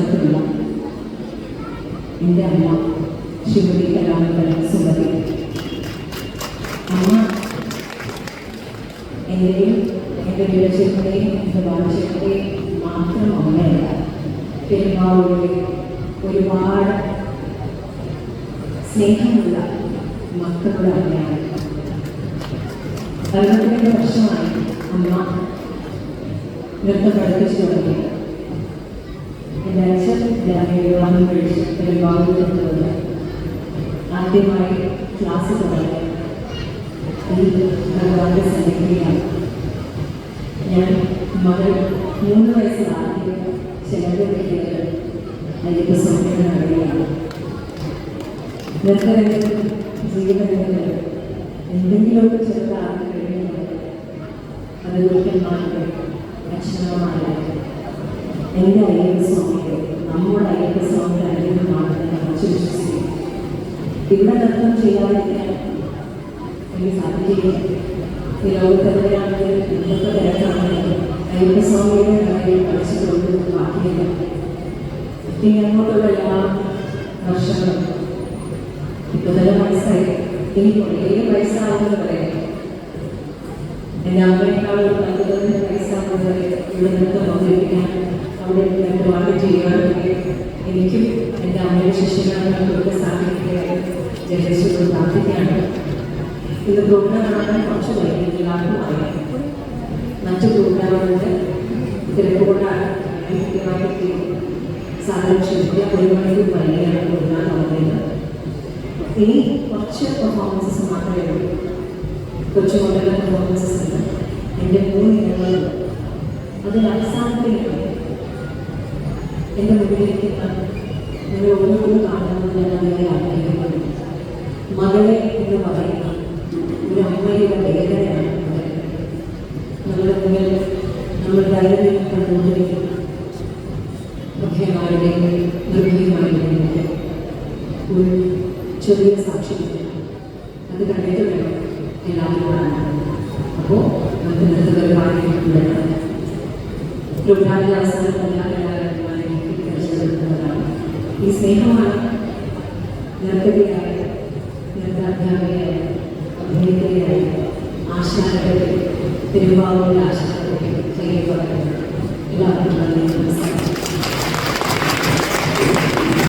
ചേർത്തുള്ള എന്റെ അമ്മ ശിവരി കലാമണ്ഡലം സുമതി. അമ്മ എന്റെയും എന്റെ വീരശിവന്റെയും എന്റെ ബാലശിവന്റെയും മാത്രം അമ്മയല്ല പെരുമാളുടെ ഒരുപാട് സ്നേഹമുള്ള മക്കളുടെ അമ്മയാണ്. അറുപത്തിരണ്ട് വർഷമായി അമ്മ നൃത്തം പഠിപ്പിച്ചു തുടങ്ങി. എന്റെ അച്ഛൻ ഞാൻ വിവാഹം കഴിച്ച് പെരുമ്പാവൂർ വന്നത് ആദ്യമായി ക്ലാസ് തുടങ്ങി. ഈ ഭഗവാന്റെ സന്നിധിയിലാണ്. ഞാൻ മകൾ മൂന്ന് വയസ്സിൽ ആദ്യം കിട്ടിയത് അയ്യപ്പ സ്വാമിയുടെ നടക്കുകയാണ് നൃത്തരംഗത്ത് ജീവിതരംഗത്ത് എന്തെങ്കിലുമൊക്കെ ചെറുതാക്കി കഴിയുന്നത് അത് ഗുരുക്കന്മാരുടെ അച്ഛനമാരുടെ എന്റെ അയ്യപ്പ സ്വാമിയുടെ നമ്മുടെ അയ്യപ്പ സ്വാമിയുടെ അനുഗ്രഹമാണെന്ന് ഞാൻ ഉറച്ചു വിശ്വസിക്കുന്നു ഇവിടെ നൃത്തം ചെയ്യാതിരിക്കാൻ എനിക്ക് സാധിക്കില്ല. ഈ ലോകത്തെവിടെയാണെങ്കിലും ഇന്നത്തെ തിരക്കാണെങ്കിലും അയ്യപ്പ സ്വാമിയുടെ കാര്യം പഠിച്ചിട്ടുണ്ട് ബാക്കിയില്ല. ഇനി അങ്ങോട്ടുള്ള എല്ലാ വർഷങ്ങളും ഇപ്പൊ തന്നെ മനസ്സായി ഇനി കുറേ വയസ്സാവുന്നത് വരെ എന്റെ അമ്മയെക്കാളും വയസ്സാവുന്നത് വരെ ഇവിടെ നൃത്തം അവതരിപ്പിക്കാൻ. അവിടെ നൃത്തമാക്കി ചെയ്യാനൊക്കെ എനിക്കും എന്റെ അമ്മയുടെ ശിഷ്യഗണങ്ങൾക്കൊക്കെ സാധിക്കുകയായി. ജനശ്വരം പ്രാർത്ഥിക്കുകയാണ്. ഇത് പ്രോഗ്രാം നടത്താൻ കുറച്ച് വൈകി എല്ലാവർക്കും അറിയാം. മറ്റു പ്രോഗ്രാമുകളുടെ തിരക്കുകൊണ്ടാണ് സാധനം ക്ഷമിക്കുക ഒരു മണിക്കൂർ വൈകിയാണ് പ്രോഗ്രാം നടന്നത്. ഇനി കുറച്ച് പെർഫോമൻസസ് മാത്രമേ ഉള്ളൂ. കൊച്ചുകൊണ്ടുള്ള പെർഫോമൻസസ് ഉണ്ട്. എന്റെ മൂന്ന് ഇനങ്ങളുണ്ട്. അതിൽ അവസാനത്തിലേക്ക് എന്റെ മുന്നിലേക്ക് നിങ്ങൾ ഓരോന്നും കാണണമെന്ന് ഞാൻ നിങ്ങളെ ആഗ്രഹിക്കുന്നു മകളെ എന്ന് പറയുന്ന ഒരു അമ്മയുടെ വേദനയാണ് നമ്മുടെ മുന്നിൽ നമ്മൾ ദൈവം കണ്ടുകൊണ്ടിരിക്കുന്ന മുഖ്യമാരുടെയും നിർഭയമാരുടെയും ഒരു ചെറിയ സാക്ഷി അത് കണ്ടിട്ട് വേണം. എല്ലാവരും അപ്പോൾ നമുക്ക് തുടങ്ങാം പ്രോഗ്രാമിന്റെ തിരിച്ചെടുക്കുന്നതാണ് ಈ ಸ್ನೇಹವನ್ನು ನರ್ತಕಿಯಾಗಿ ನೃತ್ಯಾಧ್ಯಾಪಿಯಾಗಿ ಅಭಿನೇತ್ರಿಯಾಗಿ ಆಶಾಕರಿ ತಿರುವಾವೂರಿನ ಆಶಾ